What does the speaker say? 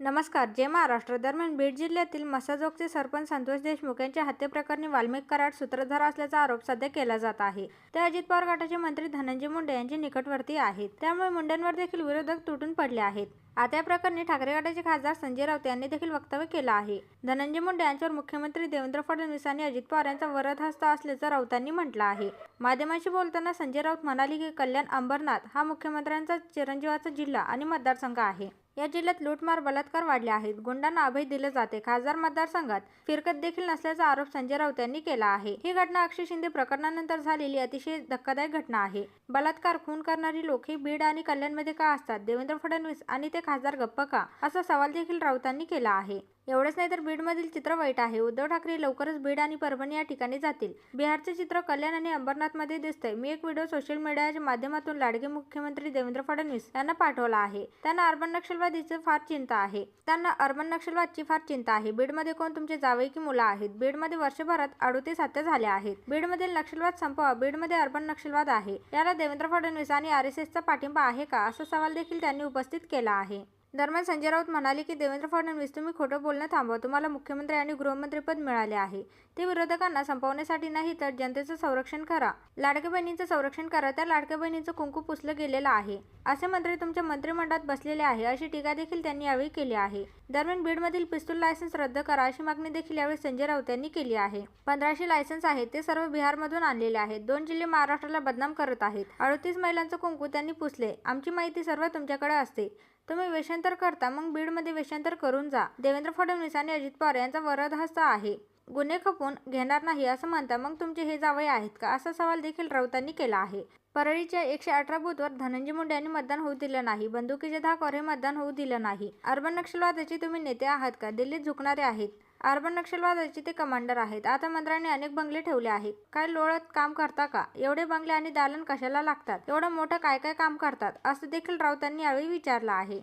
नमस्कार जय महाराष्ट्र दरम्यान बीड जिल्ह्यातील मसाजोगचे सरपंच संतोष देशमुख यांच्या हत्येप्रकरणी वाल्मिक कराड सूत्रधार असल्याचा आरोप सध्या केला जात आहे. ते अजित पवार गटाचे मंत्री धनंजय मुंडे यांचे निकटवर्ती आहेत. त्यामुळे मुंडेंवर देखील विरोधक तुटून पडले आहेत. आता या प्रकरणी ठाकरे गटाचे खासदार संजय राऊत यांनी देखील वक्तव्य केलं आहे. धनंजय मुंडे यांच्यावर मुख्यमंत्री देवेंद्र फडणवीस आणि अजित पवार यांचा वरद हस्त असल्याचं राऊतांनी म्हटलं आहे. माध्यमांशी बोलताना संजय राऊत म्हणाले की कल्याण अंबरनाथ हा मुख्यमंत्र्यांचा चिरंजीवाचा जिल्हा आणि मतदारसंघ आहे. या जिल्ह्यात लूटमार बलात्कार वाढले आहेत. गुंडांना अभय दिले जाते. खासदार मतदारसंघात फिरकत देखील नसल्याचा आरोप संजय राऊत यांनी केला आहे. ही घटना अक्षय शिंदे प्रकरणानंतर झालेली अतिशय धक्कादायक घटना आहे. बलात्कार खून करणारी लोक ही बीड आणि कल्याणमध्ये का असतात? देवेंद्र फडणवीस आणि ते खासदार गप्प का? असा सवाल देखील राऊतांनी केला आहे. एवढंच नाही तर बीडमधील चित्र वाईट आहे. उद्धव ठाकरे लवकरच बीड आणि परभणी या ठिकाणी जातील. बिहारचे चित्र कल्याण आणि अंबरनाथमध्ये दिसतंय. मी एक व्हिडिओ सोशल मीडियाच्या माध्यमातून लाडके मुख्यमंत्री देवेंद्र फडणवीस यांना पाठवला आहे. त्यांना अर्बन नक्षलवादीची फार चिंता आहे. त्यांना अर्बन नक्षलवादची फार चिंता आहे. बीडमध्ये कोण तुमचे जावे की मुलं आहेत? बीडमध्ये वर्षभरात अडोतीस हत्या झाल्या आहेत. बीडमधील नक्षलवाद संपवा. बीडमध्ये अर्बन नक्षलवाद आहे. याला देवेंद्र फडणवीस आणि आर एस एसचा पाठिंबा आहे का? असा सवाल देखील त्यांनी उपस्थित केला आहे. दरम्यान संजय राऊत म्हणाले की देवेंद्र फडणवीस तुम्ही खोटं बोलणं थांबवा. तुम्हाला मुख्यमंत्री आणि गृहमंत्रीपद मिळाले आहे. ते विरोधकांना संपवण्यासाठी नाही तर जनतेचं संरक्षण करा. लाडक्या बहिणींचं संरक्षण करा. त्या लाडक्या बहिणीचं कुंकू पुसलं गेलेलं आहे. असे मंत्री तुमच्या मंत्रिमंडळात बसलेले आहे. अशी टीका देखील त्यांनी यावेळी केली आहे. दरम्यान बीडमधील पिस्तूल लायसन्स रद्द करा अशी मागणी देखील यावेळी संजय राऊत यांनी केली आहे. पंधराशे लायसन्स आहेत. ते सर्व बिहारमधून आणलेले आहेत. दोन जिल्हे महाराष्ट्राला बदनाम करत आहेत. अडतीस महिलांचं कुंकू त्यांनी पुसले. आमची माहिती सर्व तुमच्याकडे असते. तुम्ही वेषांतर करता मग बीडमध्ये वेषांतर करून जा. देवेंद्र फडणवीस आणि अजित पवार यांचा वरद हस्त आहे. गुन्हे खपून घेणार नाही असं म्हणता मग तुमचे हे जावई आहेत का? असा सवाल देखील राऊतांनी केला आहे. परळीच्या एकशे अठरा बूथवर धनंजय मुंडे यांनी मतदान होऊ दिलं नाही. बंदुकीच्या धाकावर हे मतदान होऊ दिलं नाही. अर्बन नक्षलवादाचे तुम्ही नेते आहात का? दिल्लीत झुकणारे आहेत. अर्बन नक्षलवादाचे ते कमांडर आहेत. आता मंत्र्यांनी अनेक बंगले ठेवले आहेत. काय लोळत काम करता का? एवढे बंगले आणि दालन कशाला लागतात? एवढं मोठं काय काय काम करतात? असं देखील राऊतांनी यावेळी विचारलं आहे.